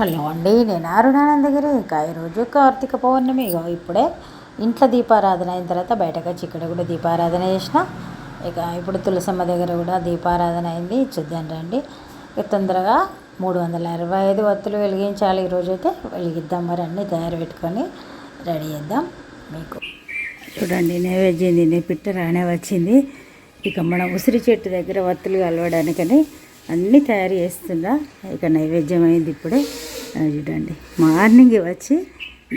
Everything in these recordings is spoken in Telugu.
హలో అండి నేను అరుణానందగిరి. ఇంకా ఈరోజు కార్తీక పౌర్ణమి. ఇప్పుడే ఇంట్లో దీపారాధన అయిన తర్వాత బయటకు వచ్చి ఇక్కడ కూడా దీపారాధన చేసిన. ఇక ఇప్పుడు తులసమ్మ దగ్గర కూడా దీపారాధన అయింది. చూద్దాం రండి. ఇక తొందరగా మూడు వందల అరవై ఐదు వత్తులు వెలిగించాలి. ఈరోజు అయితే వెలిగిద్దాం. మరి అన్నీ తయారు పెట్టుకొని రెడీ చేద్దాం మీకు. చూడండి నైవేద్యం తినే పిట్ట రానే వచ్చింది. ఇక మన ఉసిరి చెట్టు దగ్గర వత్తులు కలవడానికని అన్నీ తయారు చేస్తుందా ఇక నైవేద్యం అయింది ఇప్పుడే. చూడండి మార్నింగ్ వచ్చి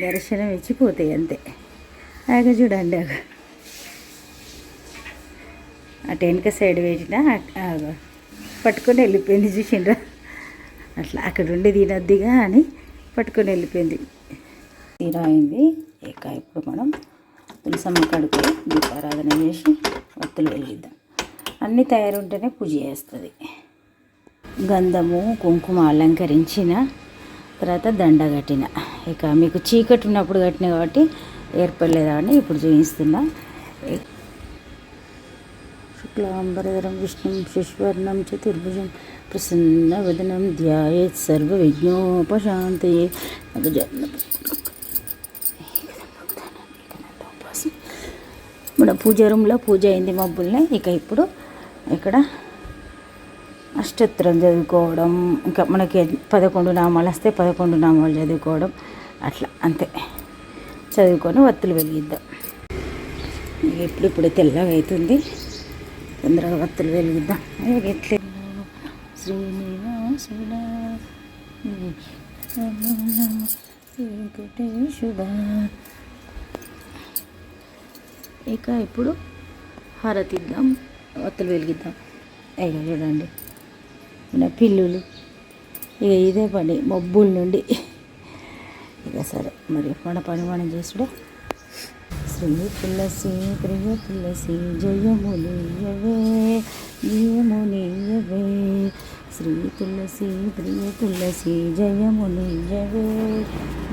దర్శనం ఇచ్చి పోతాయి అంతే. అక చూడండి అగ అటు వెనుక సైడ్ పెట్టిన పట్టుకొని వెళ్ళిపోయింది చూసిండ్రా. అట్లా అక్కడ ఉండి తినొద్దిగా అని పట్టుకొని వెళ్ళిపోయింది. తీరా అయింది. ఇక ఇప్పుడు మనం తులసమ్మ కడుపు దీపారాధన చేసి వత్తులు వెలిగిద్దాం. అన్నీ తయారుంటేనే పూజ చేస్తుంది. గంధము కుంకుమ అలంకరించిన తర్వాత దండ కట్టిన. ఇక మీకు చీకటి ఉన్నప్పుడు కట్టిన కాబట్టి ఏర్పడలేదని ఇప్పుడు చూపిస్తున్నా. శుక్లాంబరధరం విష్ణు శిశ్వర్ణం చతుర్భుజం ప్రసన్న వదనం ధ్యాయేత్ సర్వ విఘ్నోపశాంతి మన పూజ రూమ్లో పూజ అయింది మబ్బుల్ని. ఇక ఇప్పుడు ఇక్కడ అష్టోత్తరం చదువుకోవడం ఇంకా మనకి పదకొండు నామాలు వస్తే పదకొండు నామాలు చదువుకోవడం అట్లా అంతే. చదువుకొని వత్తులు వెలిగిద్దాం. ఇక ఇప్పుడు ఇప్పుడు తెల్లగా అవుతుంది తొందరగా వత్తులు వెలిగిద్దాం. ఇక శ్రీనివాసుడా వెంకటేశుడా. ఇక ఇప్పుడు హారతిద్దాం. వత్తులు వెలిగిద్దాం. అయ్యా చూడండి. మన పిల్లులు. ఇక ఇదే పని మబ్బుల నుండి. ఇక సరే మరి మన పని మనం చేసుడే. శ్రీ తులసి ప్రియ తులసి జయమునియవే జయమునియవే శ్రీ తులసి ప్రియ తులసి జయమునియవే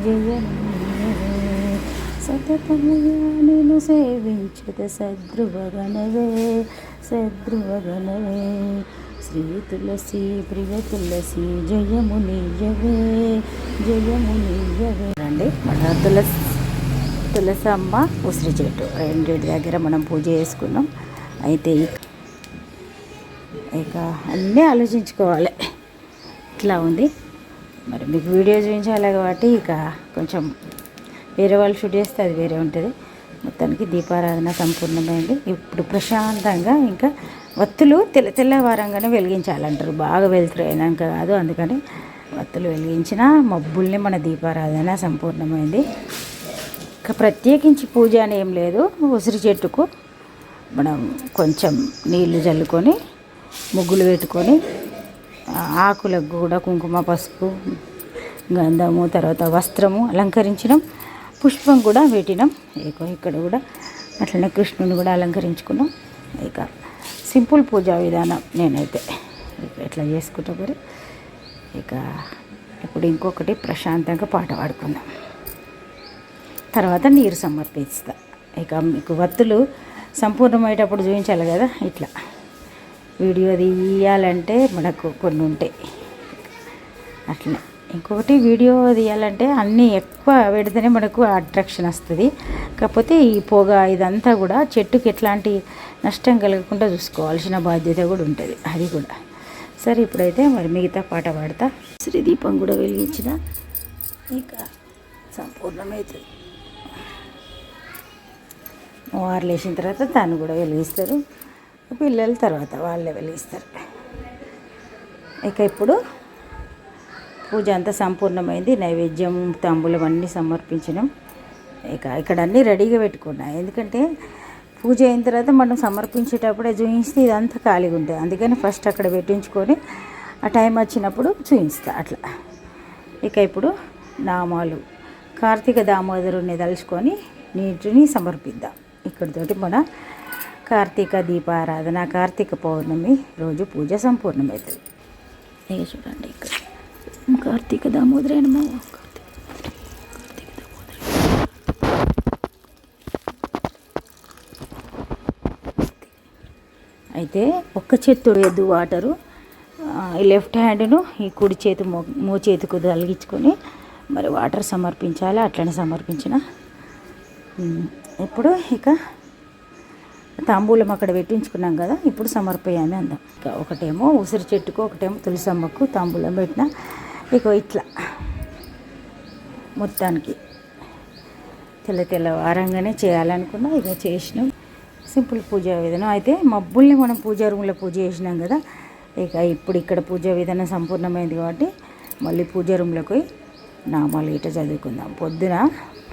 జయమునియవే సతతముగా నేను సేవించుత సద్రువగణవే సద్రువగణవే శ్రీ తులసి ప్రియ తులసి జయము నీయవే జయము నీయవే రండి మన తులసి తులసమ్మ ఉసిరి చెట్టు రెండింటి దగ్గర మనం పూజ చేసుకున్నాం. అయితే ఇక- ఇక అన్నీ ఆలోచించుకోవాలి. ఇట్లా ఉంది. మరి మీకు వీడియో చూపించాలి కాబట్టి ఇక కొంచెం వేరే వాళ్ళు షూట్ చేస్తే అది వేరే ఉంటుంది. మొత్తానికి దీపారాధన సంపూర్ణమైంది. ఇప్పుడు ప్రశాంతంగా ఇంకా వత్తులు తెల్ల తెల్లవారంగానే వెలిగించాలంటారు. బాగా వెళ్తారు అయినాక కాదు అందుకని వత్తులు వెలిగించిన మబ్బుల్ని మన దీపారాధన సంపూర్ణమైంది. ఇంకా ప్రత్యేకించి పూజ అని ఏం లేదు. ఉసిరి చెట్టుకు మనం కొంచెం నీళ్ళు చల్లుకొని ముగ్గులు పెట్టుకొని ఆకులకు కూడా కుంకుమ పసుపు గంధము తర్వాత వస్త్రము అలంకరించినాం. పుష్పం కూడా పెట్టినాం. ఇక ఇక్కడ కూడా అట్లనే కృష్ణుని కూడా అలంకరించుకున్నాం. ఇక సింపుల్ పూజా విధానం నేనైతే. ఇట్లా చేసుకుంటా మరి? ఇక ఇప్పుడు ఇంకొకటి ప్రశాంతంగా పాట పాడుకుందాం. తర్వాత నీరు సమర్పిస్తా. ఇక మీకు వత్తులు సంపూర్ణమయ్యేటప్పుడు చూపించాలి కదా? ఇట్లా. వీడియో తీయాలంటే మనకు కొన్ని ఉంటాయి. అట్లా ఇంకొకటి వీడియో తీయాలంటే అన్నీ ఎక్కువ పెడితేనే మనకు అట్రాక్షన్ వస్తుంది. కాకపోతే ఈ పొగ ఇదంతా కూడా చెట్టుకి ఎట్లాంటి నష్టం కలగకుండా చూసుకోవాల్సిన బాధ్యత కూడా ఉంటుంది. అది కూడా. సరే ఇప్పుడైతే మరి మిగతా పాట పాడతా. శ్రీ దీపం కూడా వెలిగించిన. ఇంకా సంపూర్ణమవుతుంది వారు లేచిన తర్వాత తను కూడా వెలిగిస్తారు. పిల్లల తర్వాత వాళ్ళే వెలిగిస్తారు. ఇక ఇప్పుడు పూజ అంతా సంపూర్ణమైంది. నైవేద్యం తాంబూలం అన్నీ సమర్పించినాం. ఇక ఇక్కడ అన్నీ రెడీగా పెట్టుకున్నా. ఎందుకంటే పూజ అయిన తర్వాత మనం సమర్పించేటప్పుడే చూపిస్తే ఇదంతా ఖాళీగా ఉంటుంది. అందుకని ఫస్ట్ అక్కడ పెట్టించుకొని ఆ టైం వచ్చినప్పుడు చూపిస్తా అట్లా. ఇక ఇప్పుడు నామాలు కార్తీక దామోదరుని తలుచుకొని నీటిని సమర్పిద్దాం. ఇక్కడితోటి మన కార్తీక దీపారాధన కార్తీక పౌర్ణమి రోజు పూజ సంపూర్ణమవుతుంది. ఇక చూడండి ఇక్కడ. కార్తీక దామోదర అయితే ఒక్క చెత్తుడు ఎద్దు వాటరు ఈ లెఫ్ట్ హ్యాండ్ను ఈ కుడి చేతి మో మో చేతికి తలిగించుకొని మరి వాటర్ సమర్పించాలి అట్లనే సమర్పించిన. ఇప్పుడు ఇక తాంబూలం అక్కడ పెట్టించుకున్నాం కదా ఇప్పుడు సమర్పయామి అందాం. ఇక ఒకటేమో ఉసిరి చెట్టుకు ఒకటేమో తులసమ్మకు తాంబూలం పెట్టిన. ఇక ఇట్లా మొత్తానికి తెల్ల తెల్లవారంగానే చేయాలనుకున్నా ఇక చేసినాం. సింపుల్ పూజా విధానం. అయితే మబ్బుల్ని మనం పూజా రూమ్లో పూజ చేసినాం కదా ఇక ఇప్పుడు ఇక్కడ పూజా విధానం సంపూర్ణమైంది కాబట్టి మళ్ళీ పూజా రూమ్లోకి పోయి నామాలు ఇట చదువుకుందాం. పొద్దున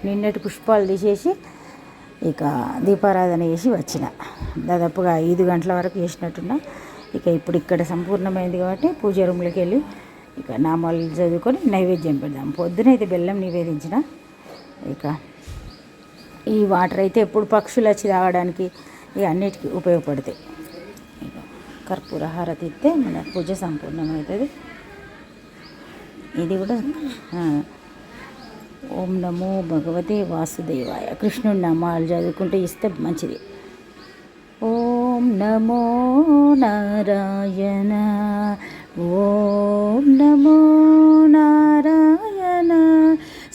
నిన్నటి పుష్పాలు తీసేసి ఇక దీపారాధన చేసి వచ్చిన. దాదాపుగా ఐదు గంటల వరకు చేసినట్టున్నా. ఇక ఇప్పుడు ఇక్కడ సంపూర్ణమైంది కాబట్టి పూజ రూమ్లోకి వెళ్ళి ఇక నామాలు చదువుకొని నైవేద్యం పెడదాం. పొద్దున అయితే బెల్లం నివేదించిన. ఇక ఈ వాటర్ అయితే ఎప్పుడు పక్షులు వచ్చి తాగడానికి ఇక అన్నిటికీ ఉపయోగపడతాయి. కర్పూర హారతి ఇస్తే మన పూజ సంపూర్ణమవుతుంది. ఇది కూడా ఓం నమో భగవతే వాసుదేవాయ. కృష్ణుడి నామాలు చదువుకుంటే ఇస్తే మంచిది. ఓం నమో నారాయణ. ఓం నమో నారాయణ.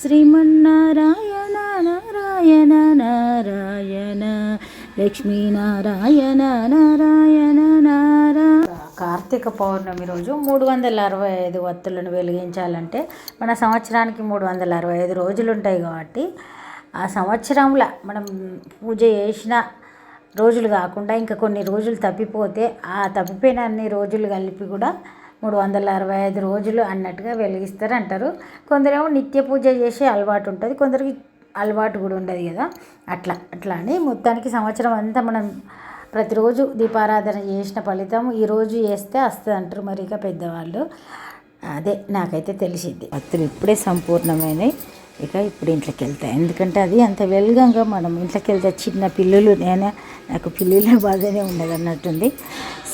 శ్రీమన్నారాయణ. నారాయణ నారాయణ లక్ష్మీనారాయణ నారాయణ నారాయణ కార్తీక పౌర్ణమి రోజు మూడు వందల అరవై ఐదు వత్తులను వెలిగించాలంటే మన సంవత్సరానికి మూడు వందల అరవై ఐదు రోజులు ఉంటాయి కాబట్టి ఆ సంవత్సరంలో మనం పూజ చేసిన రోజులు కాకుండా ఇంకా కొన్ని రోజులు తప్పిపోతే ఆ తప్పిపోయిన అన్ని రోజులు కలిపి కూడా మూడు వందల అరవై ఐదు రోజులు అన్నట్టుగా వెలిగిస్తారు అంటారు కొందరేమో నిత్య పూజ చేసే అలవాటు ఉంటుంది. కొందరికి అలవాటు కూడా ఉండదు కదా. అట్లా అట్లా అని మొత్తానికి సంవత్సరం అంతా మనం ప్రతిరోజు దీపారాధన చేసిన ఫలితం ఈరోజు చేస్తే వస్తుంది అంటారు మరి ఇక పెద్దవాళ్ళు. అదే నాకైతే తెలిసింది భక్తులు ఇప్పుడే సంపూర్ణమైనవి ఇక ఇప్పుడు ఇంట్లోకి వెళ్తాయి. ఎందుకంటే అది అంత వెలుగంగా మనం ఇంట్లోకి వెళ్తే చిన్న పిల్లులు నేనే నాకు పిల్లుల బాధనే ఉండదు అన్నట్టుంది.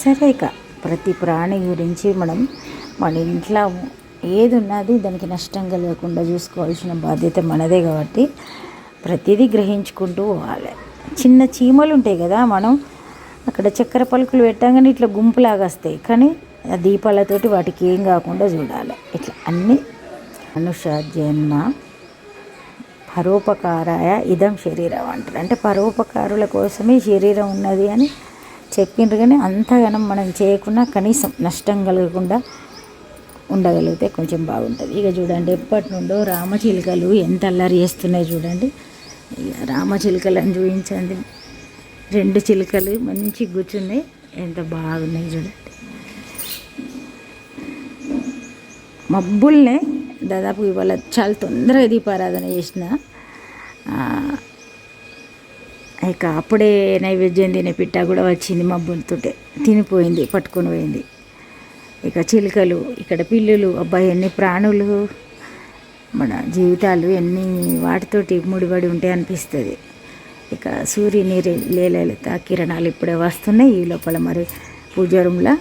సరే ఇక ప్రతి ప్రాణి గురించి మనం మన ఇంట్లో ఏది ఉన్నది దానికి నష్టం కలగకుండా చూసుకోవాల్సిన బాధ్యత మనదే కాబట్టి ప్రతిదీ గ్రహించుకుంటూ పోవాలి. చిన్న చీమలు ఉంటాయి కదా మనం అక్కడ చక్కెర పలుకులు పెట్టగానే ఇట్లా గుంపులాగా వస్తాయి. కానీ ఆ దీపాలతోటి వాటికి ఏం కాకుండా చూడాలి. ఇట్లా అన్నీ మనుష జన్మ పరోపకారాయ ఇదం శరీరం అంటారు. అంటే పరోపకారుల కోసమే శరీరం ఉన్నది అని చెప్పిండ్రు కానీ అంతగానం మనం చేయకుండా కనీసం నష్టం కలగకుండా ఉండగలిగితే కొంచెం బాగుంటుంది. ఇక చూడండి ఎప్పటి నుండో రామచిలుకలు ఎంత అల్లరి చేస్తున్నాయి చూడండి. ఇక రామచిలుకలను చూపించండి. రెండు చిలుకలు మంచి కూర్చున్నాయి ఎంత బాగున్నాయి చూడండి. మబ్బుల్నే దాదాపు ఇవాళ చాలా తొందరగా దీపారాధన చేసిన. ఇక అప్పుడే నైవేద్యం తినే పిట్ట కూడా వచ్చింది మబ్బులతోటే. తినిపోయింది పట్టుకొని పోయింది. ఇక చిలుకలు ఇక్కడ పిల్లులు అబ్బాయి ఎన్ని ప్రాణులు మన జీవితాలు ఎన్ని వాటితోటి ముడిపడి ఉంటాయి అనిపిస్తుంది. ఇక సూర్యుని రే- లేలలిత కిరణాలు ఇప్పుడే వస్తున్నాయి. ఈ లోపల మరి పూజ రూమ్లో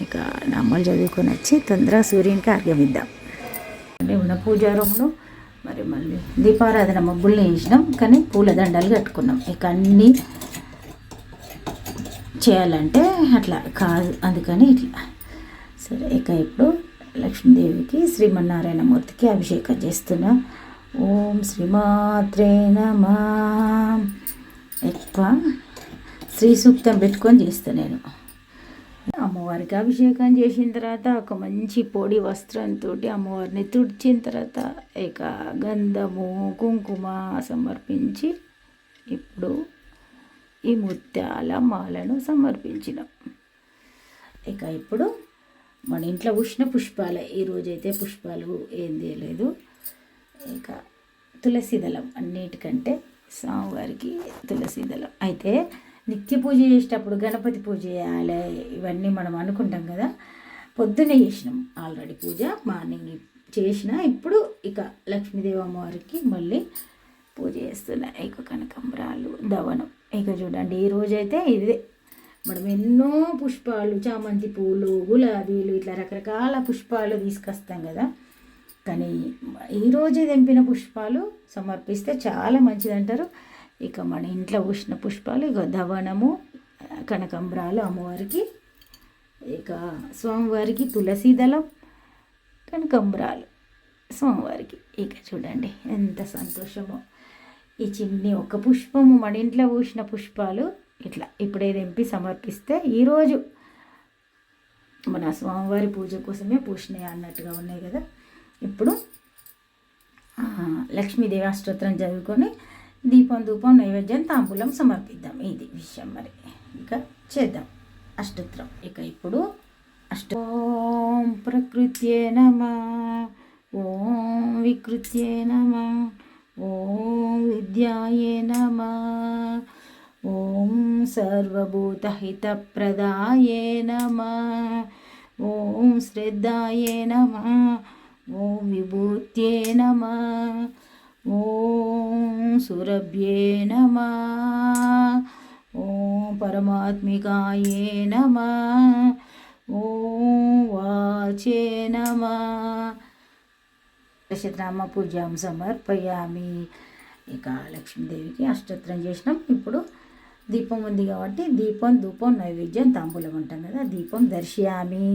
ఇక నామాలు చదువుకొని వచ్చి తొందరగా సూర్యునికి ఆర్గమిద్దాం ఉన్న పూజ రూమ్ను మరి మళ్ళీ దీపారాధన మబ్బుల్ని వేసినాం. కానీ పూల దండాలు కట్టుకున్నాం. ఇక అన్నీ చేయాలంటే అట్లా కాదు. అందుకని ఇట్లా. సరే ఇక ఇప్పుడు లక్ష్మీదేవికి శ్రీమన్నారాయణ మూర్తికి అభిషేకం చేస్తున్నా. ఓం శ్రీమాత్రే నమ. ఎక్కువ శ్రీ సూక్తం పెట్టుకొని చేస్తా నేను. అమ్మవారికి అభిషేకం చేసిన తర్వాత ఒక మంచి పొడి వస్త్రంతో అమ్మవారిని తుడిచిన తర్వాత ఇక గంధము కుంకుమ సమర్పించి ఇప్పుడు ఈ ముత్యాల మాలను సమర్పించినాం. ఇక ఇప్పుడు మన ఇంట్లో ఉష్ణ పుష్పాలే ఈరోజైతే పుష్పాలు ఏం తీయలేదు. ఇంకా తులసి దళం అన్నిటికంటే స్వామివారికి తులసి దళం. అయితే నిత్య పూజ చేసేటప్పుడు గణపతి పూజ చేయాలి ఇవన్నీ మనం అనుకుంటాం కదా. పొద్దున్నే చేసినాం ఆల్రెడీ పూజ మార్నింగ్ చేసిన ఇప్పుడు ఇక లక్ష్మీదేవి అమ్మవారికి మళ్ళీ పూజ చేస్తున్నా. ఇక కనకంబరాలు దవనం. ఇక చూడండి ఈ రోజైతే ఇదే మనం ఎన్నో పుష్పాలు చామంతి పూలు గులాబీలు ఇట్లా రకరకాల పుష్పాలు తీసుకొస్తాం కదా. కానీ ఈరోజే తెంపిన పుష్పాలు సమర్పిస్తే చాలా మంచిది అంటారు. ఇక మన ఇంట్లో ఉష్ణ పుష్పాలు ఇక ధవనము కనకంబరాలు అమ్మవారికి ఇక స్వామివారికి తులసి దళం కనకంబరాలు స్వామివారికి. ఇక చూడండి ఎంత సంతోషమో. ఈ చిన్ని ఒక పుష్పము మన ఇంట్లో పూసిన పుష్పాలు ఇట్లా ఇప్పుడే తెంపి సమర్పిస్తే ఈరోజు మన స్వామివారి పూజ కోసమే పూసినాయి అన్నట్టుగా ఉన్నాయి కదా. ఇప్పుడు లక్ష్మీదేవి అష్టోత్తరం చదువుకొని దీపం ధూపం నైవేద్యం తాంబూలం సమర్పిద్దాం. ఇది విషయం మరి. ఇక చేద్దాం. అష్టోత్తరం. ఇక ఇప్పుడు అష్ట ఓం ప్రకృత్యే నమ ఓం వికృత్యే నమ ఓం విద్యాయే నమ ఓం సర్వభూతహితప్రదాయే నమ ఓం శ్రద్ధాయే నమ. ఓం విభూత్యే నమ. ఓం సురభ్యే నమ. ఓం పరమాత్మికాయే నమ. ఓం వాచే నమ. దశరామ పూజాం సమర్పయామి. ఇక లక్ష్మీదేవికి అష్టోత్తరం చేసినాం. ఇప్పుడు దీపం ఉంది కాబట్టి దీపం ధూపం నైవేద్యం తాంబూలం ఉంటాం కదా దీపం దర్శయామి.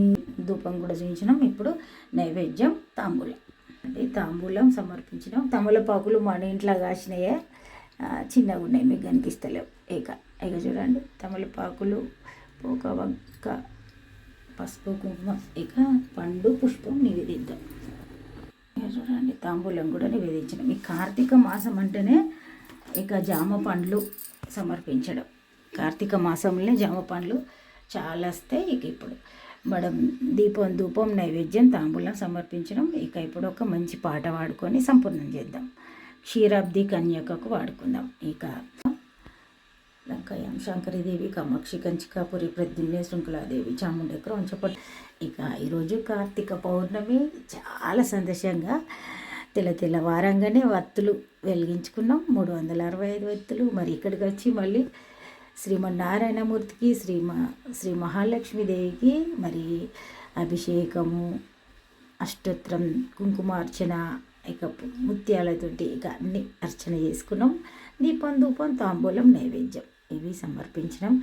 ధూపం కూడా చూపించినాం ఇప్పుడు నైవేద్యం తాంబూలం. అంటే తాంబూలం సమర్పించినాం. తమలపాకులు మన ఇంట్లో కాసినాయే. చిన్నగా ఉన్నాయి మీకు కనిపిస్తలేవు. ఇక ఇక చూడండి. తమలపాకులు ఒక వంక పసుపు కుంకుమ ఇక పండు పుష్పం నివేదిద్దాం. ఇక చూడండి తాంబూలం కూడా నివేదించడం ఈ కార్తీక మాసం అంటేనే ఇక జామ పండ్లు సమర్పించడం. కార్తీక మాసంలోనే జామ పండ్లు చాలా వస్తాయి ఇక ఇప్పుడు. మనం దీపం ధూపం నైవేద్యం తాంబూలం సమర్పించడం. ఇక ఇప్పుడు ఒక మంచి పాట పాడుకొని సంపూర్ణం చేద్దాం. క్షీరాబ్ది కన్యకకు వాడుకుందాం. ఇక లంకాయం శంకరీదేవి కామాక్షి కంచికాపురి ప్రద్యుమ్నే శృంఖలాదేవి చాముండ క్రౌంచపట్ ఇక ఈరోజు కార్తీక పౌర్ణమి. చాలా సంతోషంగా తెల్ల తెల్లవారంగానే వత్తులు వెలిగించుకున్నాం. మూడు వందల అరవై ఐదు వత్తులు. మరి ఇక్కడికి వచ్చి మళ్ళీ శ్రీమన్నారాయణమూర్తికి శ్రీ శ్రీ మహాలక్ష్మీదేవికి మరి అభిషేకము అష్టోత్తరం కుంకుమార్చన ఇక ముత్యాలతోటి ఇక అన్ని అర్చన చేసుకున్నాం. దీపం ధూపం తాంబూలం నైవేద్యం ఇవి సమర్పించడం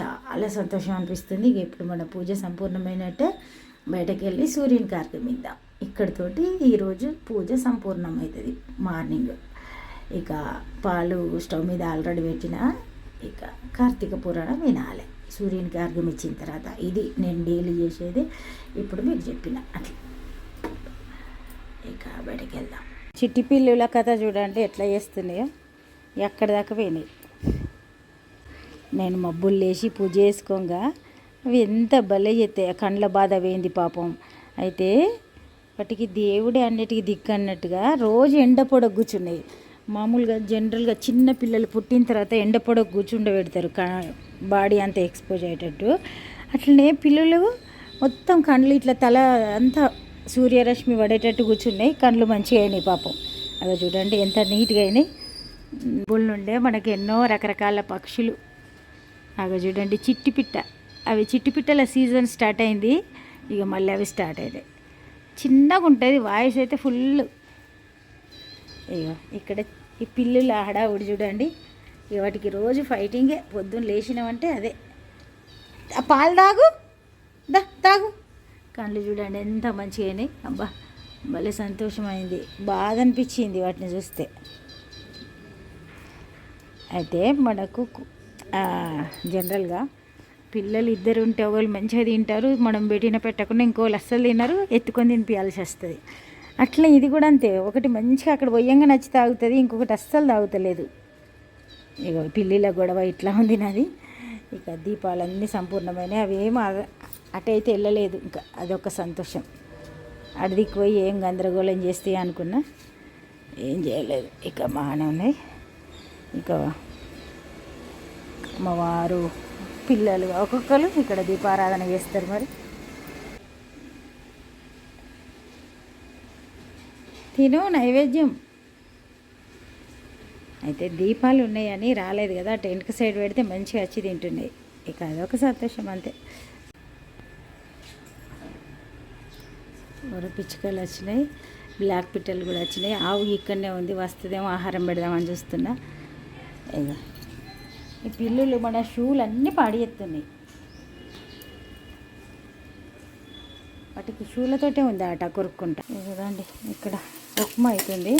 చాలా సంతోషం అనిపిస్తుంది. ఇక ఇప్పుడు మన పూజ సంపూర్ణమైనట్టే బయటకు వెళ్ళి సూర్యుని కార్యమిద్దాం ఇక్కడితోటి ఈరోజు పూజ సంపూర్ణమవుతుంది మార్నింగ్. ఇక పాలు స్టవ్ మీద ఆల్రెడీ పెట్టిన ఇక కార్తీక పురాణం వినాలి. సూర్యునికి అర్ఘం ఇచ్చిన తర్వాత ఇది నేను డైలీ చేసేది. ఇప్పుడు మీకు చెప్పిన అట్లా. ఇక బయటకు వెళ్దాం. చిట్టి పిల్లుల కథ చూడండి ఎట్లా చేస్తున్నాయో. ఎక్కడి దాకా పోయినాయి? నేను మబ్బులు లేచి పూజ చేసుకోగా. అవి ఎంత భలే చేస్తాయి. కండ్ల బాధ పోయింది పాపం. అయితే వాటికి దేవుడే అన్నిటికీ దిక్కు అన్నట్టుగా రోజు ఎండ పొడ కూర్చున్నాయి. మామూలుగా జనరల్గా చిన్న పిల్లలు పుట్టిన తర్వాత ఎండ పొడ కూర్చుండబెడతారు. కా బాడీ అంతా ఎక్స్పోజ్ అయ్యేటట్టు. అట్లనే పిల్లలు మొత్తం కండ్లు ఇట్లా తల అంతా సూర్యరశ్మి పడేటట్టు కూర్చున్నాయి. కండ్లు మంచిగా అయినాయి పాపం. అదో చూడండి ఎంత నీట్గా అయినాయి. బుల్ నుండే మనకి ఎన్నో రకరకాల పక్షులు. అగో చూడండి చిట్టిపిట్ట అవి చిట్టిపిట్టల సీజన్ స్టార్ట్ అయింది. ఇక మళ్ళీ అవి స్టార్ట్ అయినాయి. చిన్నగా ఉంటుంది వాయిస్ అయితే ఫుల్. అయ్యో ఇక్కడ ఈ పిల్లుల హడావుడి చూడండి. వాటికి రోజు ఫైటింగే పొద్దున్న లేచినామంటే అదే. ఆ పాలు తాగు దా తాగు. కళ్ళు చూడండి ఎంత మంచిగానే అబ్బా భలే సంతోషమైంది. బాధ అనిపించింది వాటిని చూస్తే. అయితే మనకు జనరల్గా పిల్లలు ఇద్దరు ఉంటే ఒకళ్ళు మంచిగా తింటారు మనం పెట్టిన పెట్టకుండా ఇంకోళ్ళు అస్సలు తినరు ఎత్తుకొని తినిపించాల్సి వస్తుంది. అట్లా ఇది కూడా అంతే. ఒకటి మంచిగా అక్కడ పోయంగా నచ్చి తాగుతుంది ఇంకొకటి అస్సలు తాగుతలేదు. ఇక పిల్లిల గొడవ ఇట్లా ఉంది నాది. ఇక దీపాలన్నీ సంపూర్ణమైనవి అవి ఏం అటైతే వెళ్ళలేదు ఇంకా అదొక సంతోషం. అడిదికి పోయి ఏం గందరగోళం చేస్తే అనుకున్నా ఏం చేయలేదు. ఇక బాగానే ఉన్నాయి. ఇక మా వారు పిల్లలు ఒక్కొక్కరు ఇక్కడ దీపారాధన చేస్తారు మరి. తిను నైవేద్యం. అయితే దీపాలు ఉన్నాయని రాలేదు కదా టెంట్కి సైడ్ పెడితే మంచిగా వచ్చి తింటున్నాయి ఇక అదొక సంతోషం అంతే. ఎవరో పిచ్చుకలు వచ్చినాయి బ్లాక్ పిట్టలు కూడా వచ్చినాయి. ఆవు ఇక్కడనే ఉంది వస్తుందేమో ఆహారం పెడదామని చూస్తున్నా. ఇక ఈ పిల్లులు మన షూలు అన్నీ పాడిస్తున్నాయి వాటికి షూలతోటే ఉంది ఆట కొరుక్కుంటా. ఇది చూడండి ఇక్కడ ఉప్మా అవుతుంది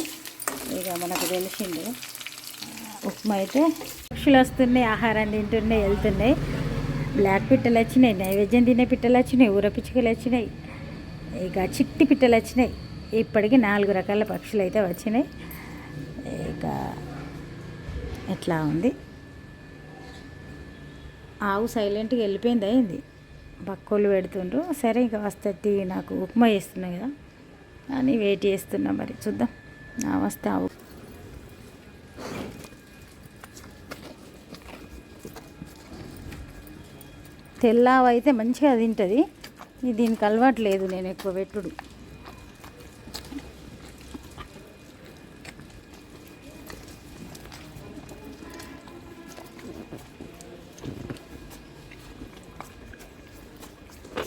ఇక మనకు తెలిసింది. ఉప్మా అయితే పక్షులు వస్తున్నాయి ఆహారం తింటున్నాయి వెళ్తున్నాయి. బ్లాక్ పిట్టలు వచ్చినాయి నైవేద్యం తినే పిట్టలు వచ్చినాయి ఊర పిచ్చుకలు వచ్చినాయి ఇక చిట్టి పిట్టలు వచ్చినాయి. ఇప్పటికి నాలుగు రకాల పక్షులు అయితే వచ్చినాయి. ఇక ఎట్లా ఉంది? ఆవు సైలెంట్గా వెళ్ళిపోయింది అయింది. పక్కోళ్ళు పెడుతుండ్రు సరే ఇక వస్తుంది నాకు ఉప్మా చేస్తున్నాయి కదా అని వెయిట్ చేస్తున్నా మరి చూద్దాం. నా వస్తే ఆవు. తెల్లావైతే మంచిగా తింటుంది దీనికి అలవాటు లేదు నేను ఎక్కువ పెట్టుడు.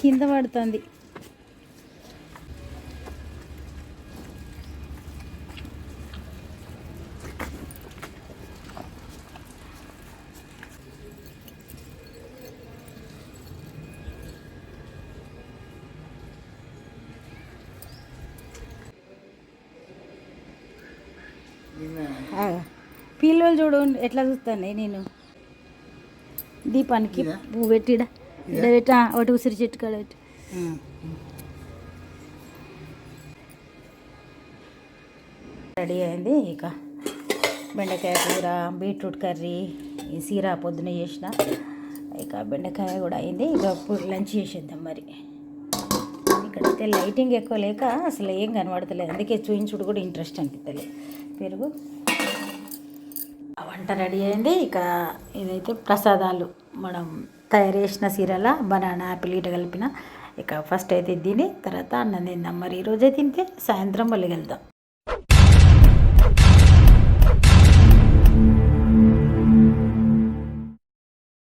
కింద పడుతుంది. పిల్లలు చూడు ఎట్లా చూస్తాను నేను? దీపానికి పువ్వు పెట్టిడా? పెట్ట ఒకటి ఉసిరి చెట్టు కాడ పెట్టి రెడీ అయింది ఇక బెండకాయ కూర బీట్రూట్ కర్రీ ఈ సీరా పొద్దున చేసిన. ఇక బెండకాయ కూడా అయింది. ఇక ఇప్పుడు లంచ్ చేసేద్దాం మరి. ఇక్కడైతే లైటింగ్ ఎక్కువ లేక అసలు ఏం కనబడతలేదు. అందుకే చూయించుడు కూడా ఇంట్రెస్ట్ అనిపిస్తలేదు పెరుగు. వంట రెడీ అయింది. ఇక ఇదైతే ప్రసాదాలు. మనం తయారు చేసిన సీరల బనానా యాపిల్ ఇట కలిపిన. ఇక ఫస్ట్ అయితే తిని తర్వాత అన్నం తిందాం. మరి ఈరోజే తింటే సాయంత్రం మళ్ళీ వెళ్దాం